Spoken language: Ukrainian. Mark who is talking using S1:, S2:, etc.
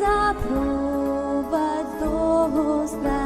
S1: запровадь до страх.